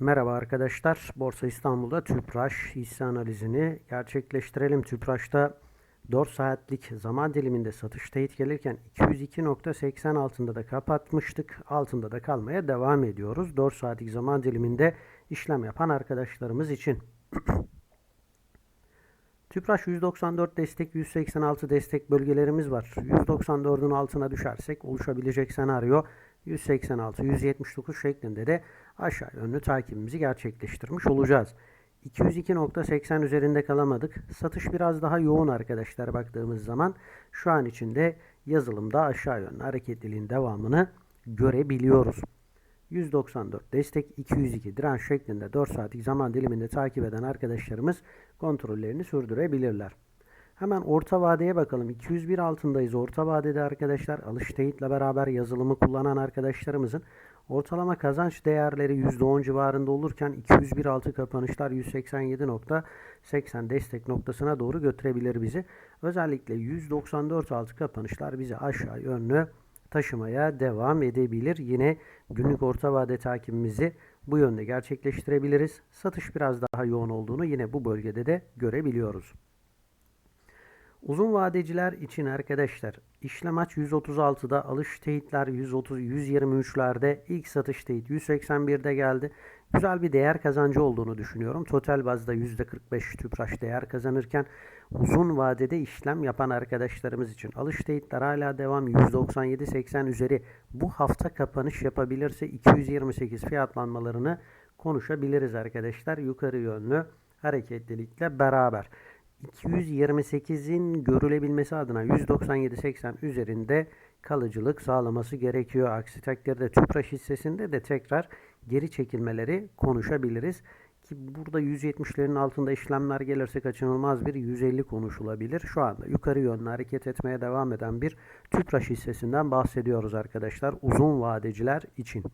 Merhaba arkadaşlar. Borsa İstanbul'da Tüpraş hisse analizini gerçekleştirelim. Tüpraş'ta 4 saatlik zaman diliminde satış teyit gelirken 202.80 altında da kapatmıştık. Altında da kalmaya devam ediyoruz. 4 saatlik zaman diliminde işlem yapan arkadaşlarımız için. Tüpraş 194 destek, 186 destek bölgelerimiz var. 194'ün altına düşersek oluşabilecek senaryo 186, 179 şeklinde de aşağı yönlü takibimizi gerçekleştirmiş olacağız. 202.80 üzerinde kalamadık. Satış biraz daha yoğun arkadaşlar baktığımız zaman. Şu an içinde yazılımda aşağı yönlü hareketliliğin devamını görebiliyoruz. 194 destek 202 direnç şeklinde 4 saatlik zaman diliminde takip eden arkadaşlarımız kontrollerini sürdürebilirler. Hemen orta vadeye bakalım. 201 altındayız. Orta vadede arkadaşlar alış teyitle beraber yazılımı kullanan arkadaşlarımızın ortalama kazanç değerleri %10 civarında olurken 201 altı kapanışlar 187.80 destek noktasına doğru götürebilir bizi. Özellikle 194 altı kapanışlar bizi aşağı yönlü taşımaya devam edebilir. Yine günlük orta vade takibimizi bu yönde gerçekleştirebiliriz. Satış biraz daha yoğun olduğunu yine bu bölgede de görebiliyoruz. Uzun vadeciler için arkadaşlar işlem aç 136'da alış teyitler 130 123'lerde ilk satış teyit 181'de geldi. Güzel bir değer kazancı olduğunu düşünüyorum. Total bazda %45 tüpraş değer kazanırken uzun vadede işlem yapan arkadaşlarımız için alış teyitler hala devam 197.80 üzeri bu hafta kapanış yapabilirse 228 fiyatlanmalarını konuşabiliriz arkadaşlar yukarı yönlü hareketlilikle beraber. 228'in görülebilmesi adına 197.80 üzerinde kalıcılık sağlaması gerekiyor. Aksi takdirde Tüpraş hissesinde de tekrar geri çekilmeleri konuşabiliriz. Ki burada 170'lerin altında işlemler gelirse kaçınılmaz bir 150 konuşulabilir. Şu anda yukarı yönlü hareket etmeye devam eden bir Tüpraş hissesinden bahsediyoruz arkadaşlar. Uzun vadeciler için.